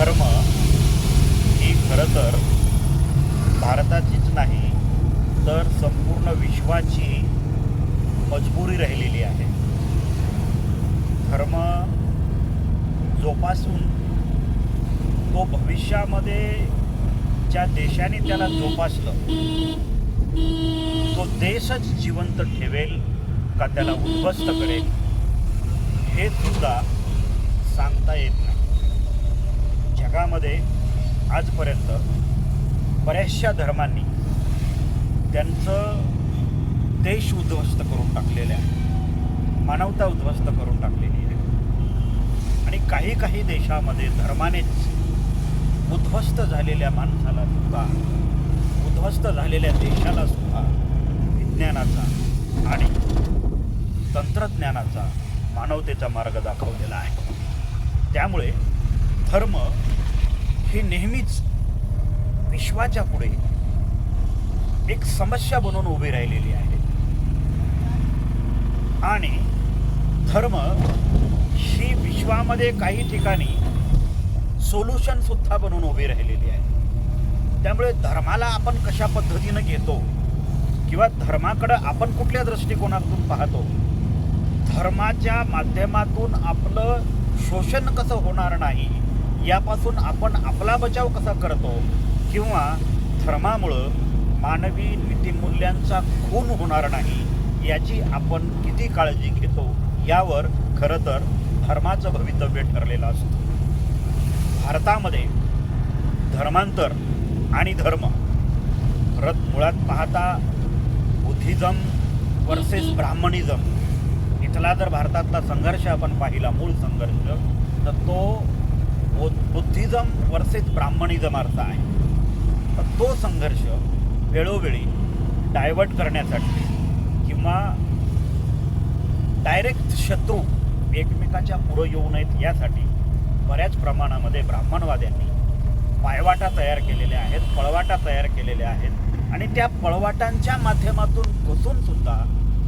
धर्म ही खरं तर भारताचीच नाही तर संपूर्ण विश्वाची मजबुरी राहिलेली आहे. धर्म जोपासून तो भविष्यामध्ये ज्या देशाने त्याला जोपासलं तो देशच जिवंत ठेवेल का त्याला उद्ध्वस्त करेल हे सुद्धा सांगता येत नाही. जगामध्ये आजपर्यंत बऱ्याचशा धर्मांनी त्यांचं देश उद्ध्वस्त करून टाकलेले आहे. मानवता उद्ध्वस्त करून टाकलेली आहे. आणि काही काही देशामध्ये धर्मानेच उद्ध्वस्त झालेल्या माणसाला सुद्धा उद्ध्वस्त झालेल्या देशाला सुद्धा विज्ञानाचा आणि तंत्रज्ञानाचा मानवतेचा मार्ग दाखवलेला आहे. त्यामुळे धर्म ही नेहमीच विश्वाच्या पुढे एक समस्या बनून उभी राहिलेली आहे. आणि धर्म ही विश्वामध्ये काही ठिकाणी सोल्युशन सुद्धा बनून उभी राहिलेली आहे. त्यामुळे धर्माला आपण कशा पद्धतीनं घेतो किंवा धर्माकडं आपण कुठल्या दृष्टिकोनातून पाहतो? धर्माच्या माध्यमातून आपलं शोषण कसं होणार नाही? यापासून आपण आपला बचाव कसा करतो किंवा धर्मामुळं मानवी नीतिमूल्यांचा खून होणार नाही याची आपण किती काळजी घेतो यावर खरं तर धर्माचं भवितव्य ठरलेलं असतं. भारतामध्ये धर्मांतर आणि धर्म परत मुळात पाहता बुद्धिझम वर्सेस ब्राह्मणिझम. इथला जर भारतातला संघर्ष आपण पाहिला मूळ संघर्ष तर तो बुद्धिझम वर्सेस ब्राह्मणिझम अर्थ आहे. तर तो संघर्ष वेळोवेळी डायवर्ट करण्यासाठी किंवा डायरेक्ट शत्रू एकमेकाच्या पुढं येऊ नयेत यासाठी बऱ्याच प्रमाणामध्ये ब्राह्मणवाद्यांनी पायवाटा तयार केलेल्या आहेत पळवाटा तयार केलेल्या आहेत आणि त्या पळवाटांच्या माध्यमातून घुसून सुद्धा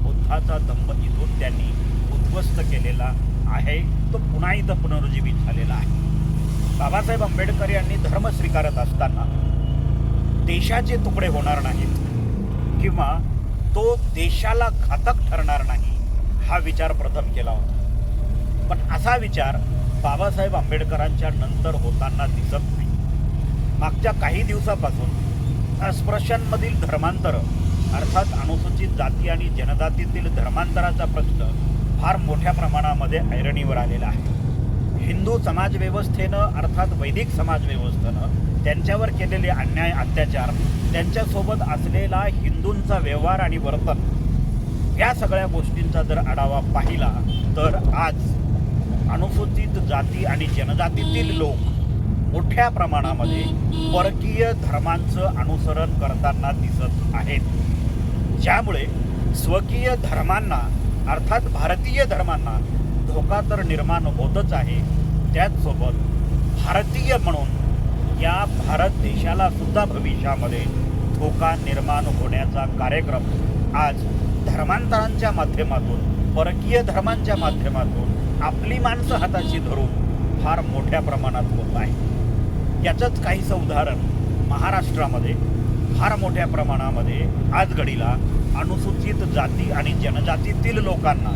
बुद्धाचा दंभ इथून त्यांनी उद्ध्वस्त केलेला आहे. तो पुन्हा इथं पुनरुज्जीवित झालेला आहे. बाबासाहेब आंबेडकर यांनी धर्म स्वीकारत असताना देशाचे तुकडे होणार नाहीत किंवा तो देशाला घातक ठरणार नाही हा विचार प्रथम केला होता. पण असा विचार बाबासाहेब आंबेडकरांच्या नंतर होताना दिसत नाही. मागच्या काही दिवसापासून अस्पृश्यांमधील धर्मांतर अर्थात अनुसूचित जाती आणि जनजातीतील धर्मांतराचा प्रश्न फार मोठ्या प्रमाणामध्ये ऐरणीवर आलेला आहे. हिंदू समाजव्यवस्थेनं अर्थात वैदिक समाजव्यवस्थेनं त्यांच्यावर केलेले अन्याय अत्याचार त्यांच्यासोबत असलेला हिंदूंचा व्यवहार आणि वर्तन या सगळ्या गोष्टींचा जर आढावा पाहिला तर आज अनुसूचित जाती आणि जनजातीतील लोक मोठ्या प्रमाणामध्ये परकीय धर्मांचं अनुसरण करताना दिसत आहेत. ज्यामुळे स्वकीय धर्मांना अर्थात भारतीय धर्मांना धोका तर निर्माण होतच आहे त्याचसोबत भारतीय म्हणून या भारत देशाला सुद्धा भविष्यामध्ये धोका निर्माण होण्याचा कार्यक्रम आज धर्मांतरांच्या माध्यमातून परकीय धर्मांच्या माध्यमातून आपली माणसं हाताशी धरून फार मोठ्या प्रमाणात होत आहे. याचंच काहीसं उदाहरण महाराष्ट्रामध्ये फार मोठ्या प्रमाणामध्ये आज घडीला अनुसूचित जाती आणि जनजातीतील लोकांना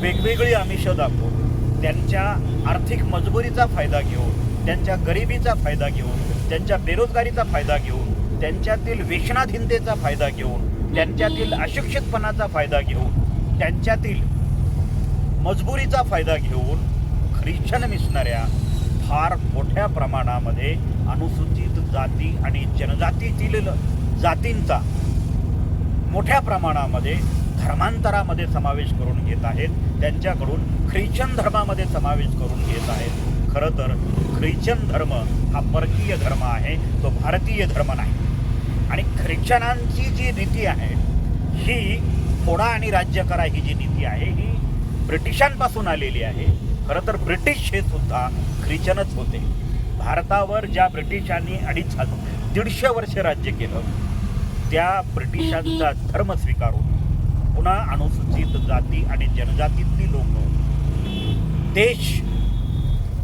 वेगवेगळी आमिषं दाखवून त्यांच्या आर्थिक मजबुरीचा फायदा घेऊन त्यांच्या गरिबीचा फायदा घेऊन त्यांच्या बेरोजगारीचा फायदा घेऊन त्यांच्यातील वेषणाधीनतेचा फायदा घेऊन त्यांच्यातील अशिक्षितपणाचा फायदा घेऊन त्यांच्यातील मजबुरीचा फायदा घेऊन ख्रिश्चन मिसणाऱ्या फार मोठ्या प्रमाणामध्ये अनुसूचित जाती आणि जनजातीतील जातींचा मोठ्या प्रमाणामध्ये धर्मांतरामध्ये समावेश करून घेत आहेत. त्यांच्याकडून ख्रिश्चन धर्मामध्ये समावेश करून घेत आहेत. खरं तर ख्रिश्चन धर्म हा परकीय धर्म आहे. तो भारतीय धर्म नाही. आणि ख्रिश्चनांची जी नीती आहे ही फोडा आणि राज्य करा ही जी नीती आहे ही ब्रिटिशांपासून आलेली आहे. खरं तर ब्रिटिश हे सुद्धा ख्रिश्चनच होते. भारतावर ज्या ब्रिटिशांनी अडीच हजार दीडशे वर्ष राज्य केलं त्या ब्रिटिशांचा धर्म स्वीकारून पुन्हा अनुसूचित जाती आणि जनजातीतली लोक देश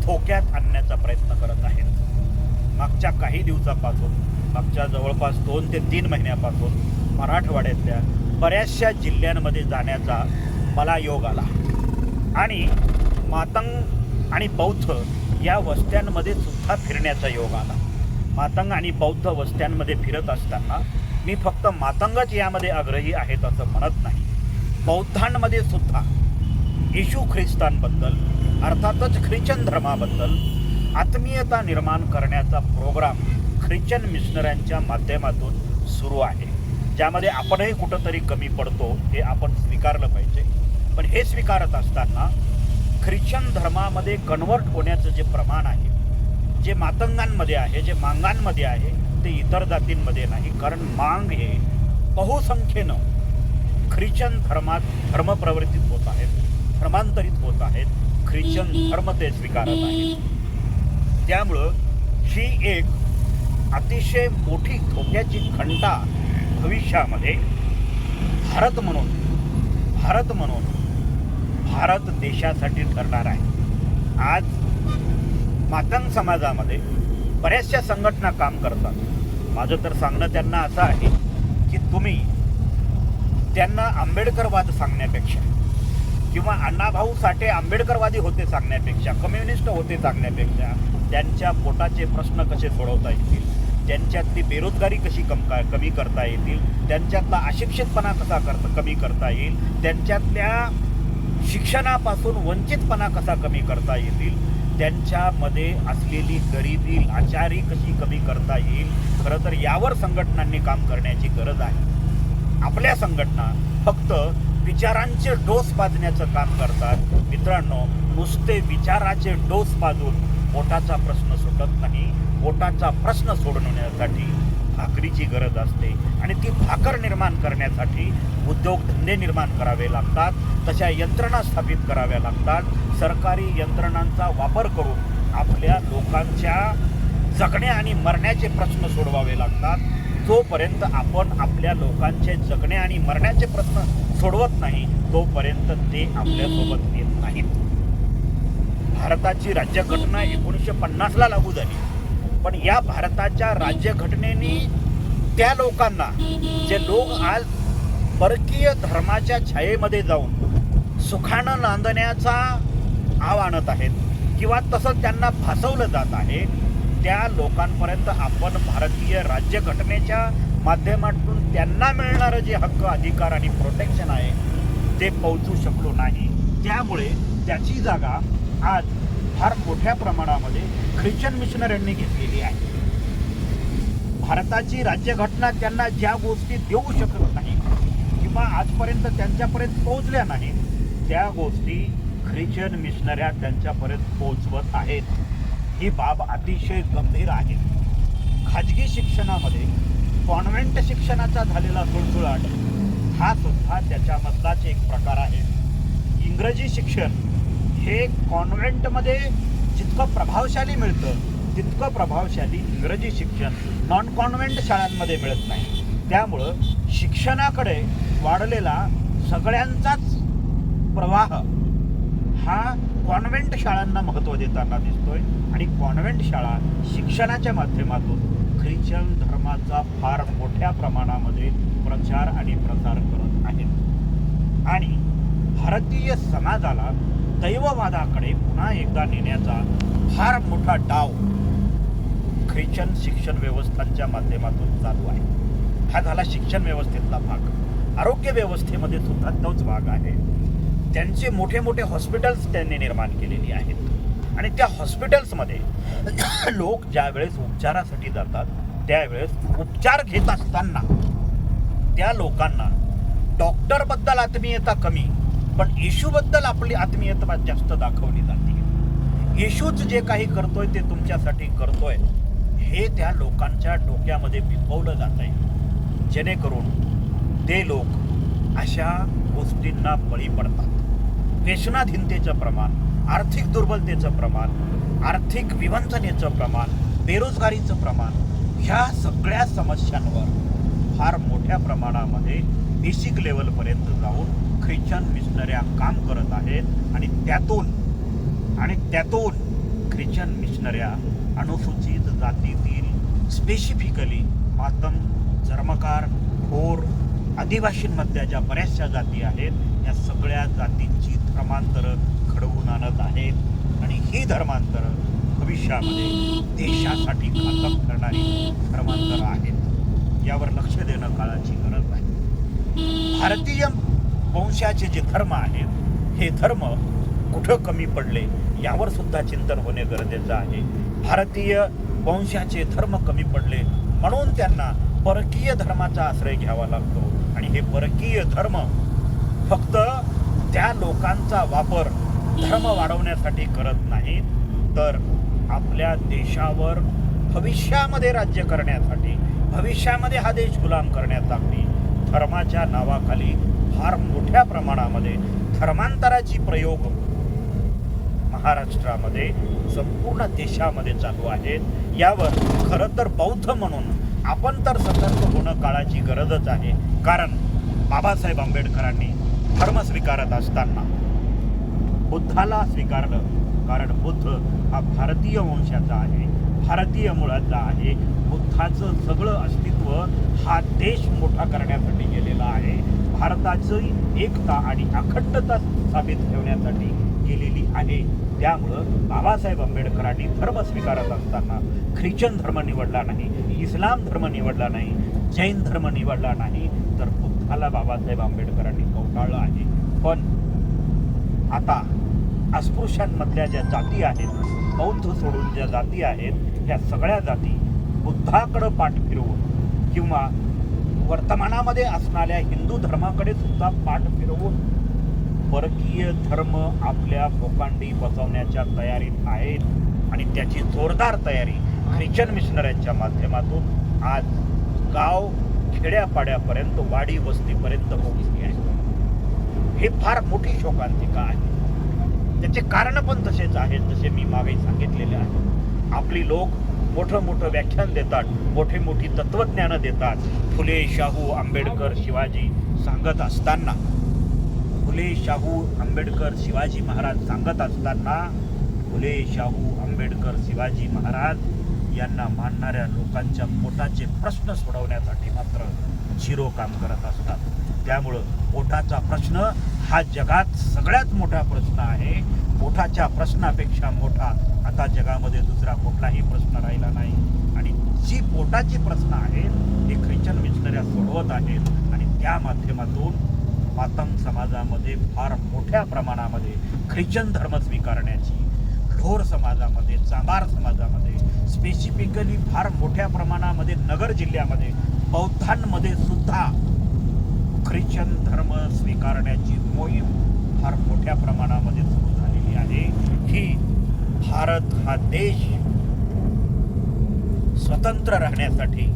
धोक्यात आणण्याचा प्रयत्न करत आहेत. मागच्या काही दिवसापासून मागच्या जवळपास दोन ते तीन महिन्यापासून मराठवाड्यातल्या बऱ्याचशा जिल्ह्यांमध्ये जाण्याचा मला योग आला. आणि मातंग आणि बौद्ध या वस्त्यांमध्ये सुद्धा फिरण्याचा योग आला. मातंग आणि बौद्ध वस्त्यांमध्ये फिरत असताना मी फक्त मातंगच यामध्ये आग्रही आहेत असं म्हणत नाही. बौद्धांमध्ये सुद्धा येशू ख्रिस्तांबद्दल अर्थातच ख्रिश्चन धर्माबद्दल आत्मीयता निर्माण करण्याचा प्रोग्राम ख्रिश्चन मिशनऱ्यांच्या माध्यमातून सुरू आहे. ज्यामध्ये आपणही कुठंतरी कमी पडतो हे आपण स्वीकारलं पाहिजे. पण हे स्वीकारत असताना ख्रिश्चन धर्मामध्ये कन्वर्ट होण्याचं जे प्रमाण आहे जे मातंगांमध्ये आहे जे मांगांमध्ये आहे ते इतर जातींमध्ये नाही. कारण मांग हे बहुसंख्येनं ख्रिश्चन धर्मात धर्मप्रवर्तित होत आहेत धर्मांतरित होत आहेत. ख्रिश्चन धर्म ते स्वीकारत आहेत. त्यामुळं ही एक अतिशय मोठी धोक्याची घंटा भविष्यामध्ये भारत म्हणून भारत म्हणून भारत देशासाठी ठरणार आहे. आज मातंग समाजामध्ये बऱ्याचशा संघटना काम करतात. माझं तर सांगणं त्यांना असं आहे की तुम्ही त्यांना आंबेडकरवाद सांगण्यापेक्षा किंवा अण्णाभाऊ साठे आंबेडकरवादी होते सांगण्यापेक्षा कम्युनिस्ट होते सांगण्यापेक्षा त्यांच्या पोटाचे प्रश्न कसे सोडवता येतील त्यांच्यातली बेरोजगारी कशी कम का कमी करता येतील त्यांच्यातला अशिक्षितपणा कसा करता कमी करता येईल त्यांच्यातल्या शिक्षणापासून वंचितपणा कसा कमी करता येतील त्यांच्यामध्ये असलेली गरिबी लाचारी कशी कमी करता येईल? खरं तर यावर संघटनांनी काम करण्याची गरज आहे. आपल्या संघटना फक्त विचारांचे डोस पाजण्याचं काम करतात. मित्रांनो नुसते विचाराचे डोस पाजून पोटाचा प्रश्न सुटत नाही. पोटाचा प्रश्न सोडवण्यासाठी भाकरीची गरज असते आणि ती भाकर निर्माण करण्यासाठी उद्योगधंदे निर्माण करावे लागतात. तशा यंत्रणा स्थापित कराव्या लागतात. सरकारी यंत्रणांचा वापर करून आपल्या लोकांच्या जगण्या आणि मरण्याचे प्रश्न सोडवावे लागतात. जोपर्यंत आपण आपल्या लोकांचे जगणे आणि मरण्याचे प्रश्न सोडवत नाही तोपर्यंत ते आपल्यासोबत येत नाहीत. भारताची राज्यघटना एकोणीसशे पन्नासला लागू झाली. पण या भारताच्या राज्यघटनेने त्या लोकांना जे लोक आज परकीय धर्माच्या छायेमध्ये जाऊन सुखानं नांदण्याचा आव आणत आहेत किंवा तसं त्यांना फासवलं जात आहे त्या लोकांपर्यंत आपण भारतीय राज्यघटनेच्या माध्यमातून त्यांना मिळणारं जे हक्क अधिकार आणि प्रोटेक्शन आहे ते पोहोचू शकलो नाही. त्यामुळे त्याची जागा आज फार मोठ्या प्रमाणामध्ये ख्रिश्चन मिशनऱ्यांनी घेतलेली आहे. भारताची राज्यघटना त्यांना ज्या गोष्टी देऊ शकत नाही किंवा आजपर्यंत त्यांच्यापर्यंत पोहोचल्या नाही त्या गोष्टी ख्रिश्चन मिशनऱ्या त्यांच्यापर्यंत पोहोचवत आहेत. ही बाब अतिशय गंभीर आहे. खाजगी शिक्षणामध्ये कॉन्व्हेंट शिक्षणाचा झालेला सुळसुळाट हा सुद्धा त्याच्यामधलाच एक प्रकार आहे. इंग्रजी शिक्षण हे कॉन्व्हेंटमध्ये जितकं प्रभावशाली मिळतं तितकं प्रभावशाली इंग्रजी शिक्षण नॉन कॉन्व्हेंट शाळांमध्ये मिळत नाही. त्यामुळं शिक्षणाकडे वाढलेला सगळ्यांचाच प्रवाह हा कॉन्व्हेंट शाळांना महत्त्व देताना दिसतोय आणि कॉन्व्हेंट शाळा शिक्षणाच्या माध्यमातून ख्रिश्चन धर्माचा फार मोठ्या प्रमाणामध्ये प्रचार आणि प्रसार करत आहेत. आणि भारतीय समाजाला दैववादाकडे पुन्हा एकदा नेण्याचा फार मोठा डाव ख्रिश्चन शिक्षण व्यवस्थांच्या माध्यमातून चालू आहे. हा झाला शिक्षण व्यवस्थेतला भाग. आरोग्य व्यवस्थेमध्ये सुद्धा तोच भाग आहे. त्यांचे मोठे मोठे हॉस्पिटल्स त्यांनी निर्माण केलेली आहेत. आणि त्या हॉस्पिटल्समध्ये लोक ज्या वेळेस उपचारासाठी जातात त्यावेळेस उपचार घेत असताना त्या लोकांना डॉक्टरबद्दल आत्मीयता कमी पण येशूबद्दल आपली आत्मीयता जास्त दाखवली जाते. येशूच जे काही करतोय ते तुमच्यासाठी करतोय हे त्या लोकांच्या डोक्यामध्ये बिंबवलं जात आहे जेणेकरून ते लोक अशा गोष्टींना बळी पडतात. व्यसनाधीनतेचं प्रमाण आर्थिक दुर्बलतेचं प्रमाण आर्थिक विवंचनेचं प्रमाण बेरोजगारीचं प्रमाण ह्या सगळ्या समस्यांवर फार मोठ्या प्रमाणामध्ये बेसिक लेवलपर्यंत जाऊन ख्रिश्चन मिशनऱ्या काम करत आहेत आणि त्यातून आणि त्यातून ख्रिश्चन मिशनऱ्या अनुसूचित जातीतील स्पेसिफिकली मातम चर्मकार खोर आदिवासींमधल्या ज्या बऱ्याचशा जाती आहेत या सगळ्या जातींची धर्मांतरं घडवून आणत आहेत. आणि ही धर्मांतरं भविष्यामध्ये देशासाठी घातक करणारी धर्मांतरं आहेत. यावर लक्ष देणं काळाची गरज आहे भारतीय वंशाचे जे धर्म आहेत हे धर्म कुठं कमी पडले यावर सुद्धा चिंतन होणे गरजेचं आहे. भारतीय वंशाचे धर्म कमी पडले म्हणून त्यांना परकीय धर्माचा आश्रय घ्यावा लागतो. आणि हे परकीय धर्म फक्त त्या लोकांचा वापर धर्म वाढवण्यासाठी करत नाहीत तर आपल्या देशावर भविष्यामध्ये राज्य करण्यासाठी भविष्यामध्ये हा देश गुलाम करण्यासाठी धर्माच्या नावाखाली फार मोठ्या प्रमाणामध्ये धर्मांतराची प्रयोग महाराष्ट्रामध्ये संपूर्ण देशामध्ये चालू आहेत. यावर खरं तर बौद्ध म्हणून आपण तर सतर्क होणं काळाची गरजच आहे. कारण बाबासाहेब आंबेडकरांनी धर्म स्वीकारत असताना बुद्धाला स्वीकारलं. कारण बुद्ध हा भारतीय वंशाचा आहे. भारतीय मुळाचा आहे. बुद्धाचं सगळं अस्तित्व हा देश मोठा करण्यासाठी गेलेला आहे. भारताची एकता आणि अखंडता स्थापित ठेवण्यासाठी गेलेली आहे. त्यामुळं बाबासाहेब आंबेडकरांनी धर्म स्वीकारत असताना ख्रिश्चन धर्म निवडला नाही इस्लाम धर्म निवडला नाही जैन धर्म निवडला नाही तर बुद्धाला बाबासाहेब आंबेडकरांनी कवटाळलं आहे. पण आता अस्पृश्यांमधल्या ज्या जाती आहेत बौद्ध सोडून ज्या जाती आहेत ह्या सगळ्या जाती बुद्धाकडं पाठ फिरवून किंवा वर्तमानामध्ये असणाऱ्या हिंदू धर्माकडे सुद्धा पाठ फिरवून परकीय धर्म आपल्या भोकांडी बसवण्याच्या तयारीत आहेत आणि त्याची जोरदार तयारी ख्रिश्चन मिशनऱ्यांच्या माध्यमातून आज गाव खेड्यापाड्यापर्यंत वाडी वस्तीपर्यंत पोहोचली आहे. हे फार मोठी शोकांतिका आहे. त्याचे कारण पण तसेच आहेत जसे मी मागे सांगितलेले आहे. आपली लोक मोठं मोठं व्याख्यान देतात मोठी मोठी तत्वज्ञानं देतात. फुले शाहू आंबेडकर शिवाजी सांगत असताना. फुले शाहू आंबेडकर शिवाजी महाराज सांगत असताना फुले शाहू आंबेडकर शिवाजी महाराज यांना मानणाऱ्या लोकांच्या पोटाचे प्रश्न सोडवण्यासाठी मात्र झिरो काम करत असतात. त्यामुळं पोटाचा प्रश्न हा जगात सगळ्यात मोठा प्रश्न आहे. पोटाच्या प्रश्नापेक्षा मोठा आता जगामध्ये दुसरा कुठलाही प्रश्न राहिला नाही. आणि जी पोटाची प्रश्न आहेत ती ख्रिश्चन मिशनऱ्या सोडवत आहेत. आणि त्या माध्यमातून मातंग समाजामध्ये फार मोठ्या प्रमाणामध्ये ख्रिश्चन धर्म स्वीकारण्याची ढोर समाजामध्ये चांबार समाजामध्ये स्पेसिफिकली फार मोठ्या प्रमाणामध्ये नगर जिल्ह्यामध्ये बौद्धांमध्ये सुद्धा ख्रिश्चन धर्म स्वीकारण्याची मोहीम फार मोठ्या प्रमाणामध्ये सुरू झालेली ही भारत हा देश स्वतंत्र राहण्यासाठी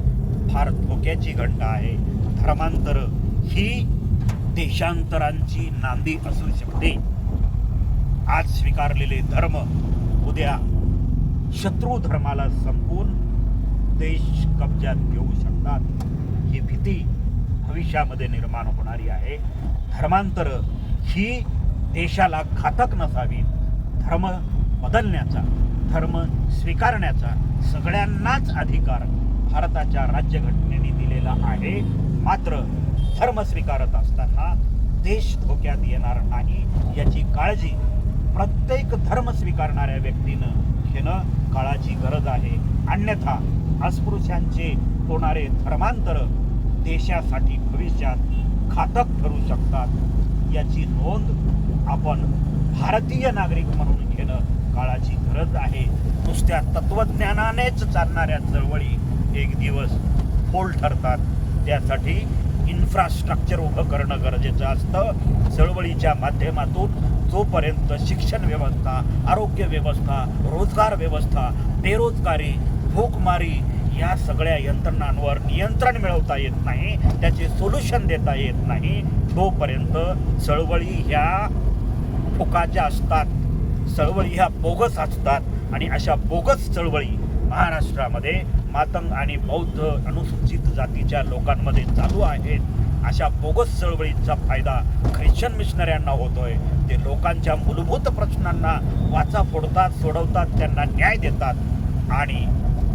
फार धोक्याची घंटा आहे. धर्मांतर ही देशांतरांची नांदी असू शकते. आज स्वीकारलेले धर्म उद्या शत्रू धर्माला संपून देश कब्जात घेऊ शकतात. ही भीती भविष्यामध्ये निर्माण होणारी आहे. धर्मांतर ही देशाला घातक नसावी. धर्म बदलण्याचा धर्म स्वीकारण्याचा सगळ्यांनाच अधिकार भारताच्या राज्यघटनेने दिलेला आहे. मात्र धर्म स्वीकारत असताना देश धोक्यात येणार नाही याची काळजी प्रत्येक धर्म स्वीकारणाऱ्या व्यक्तीनं घेणं काळाची गरज आहे. अन्यथा अस्पृश्यांचे होणारे धर्मांतर देशासाठी भविष्यात घातक ठरू शकतात. याची नोंद आपण भारतीय नागरिक म्हणून घेणं काळाची गरज आहे. नुसत्या तत्वज्ञानानेच चालणाऱ्या चळवळी एक दिवस फोल ठरतात. त्यासाठी इन्फ्रास्ट्रक्चर उभं करणं गरजेचं असतं. चळवळीच्या माध्यमातून जोपर्यंत शिक्षण व्यवस्था आरोग्य व्यवस्था रोजगार व्यवस्था बेरोजगारी भूकमारी या सगळ्या यंत्रणांवर नियंत्रण मिळवता येत नाही त्याचे सोल्युशन देता येत नाही तोपर्यंत चळवळी ह्या फुकाच्या असतात चळवळी ह्या बोगस असतात आणि अशा बोगस चळवळी महाराष्ट्रामध्ये मातंग आणि बौद्ध अनुसूचित जातीच्या लोकांमध्ये चालू आहेत. अशा बोगस चळवळींचा फायदा ख्रिश्चन मिशनऱ्यांना होतोय. ते लोकांच्या मूलभूत प्रश्नांना वाचा फोडतात सोडवतात त्यांना न्याय देतात आणि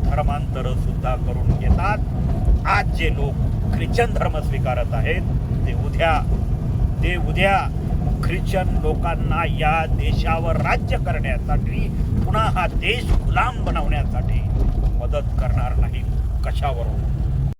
धर्मांतर सुद्धा करून घेतात. आज जे लोक ख्रिश्चन धर्म स्वीकारत आहेत ते उद्या ते उद्या ख्रिश्चन लोकांना या देशावर राज्य करण्यासाठी पुन्हा हा देश गुलाम बनवण्यासाठी मदत करणार नाही कशावरून?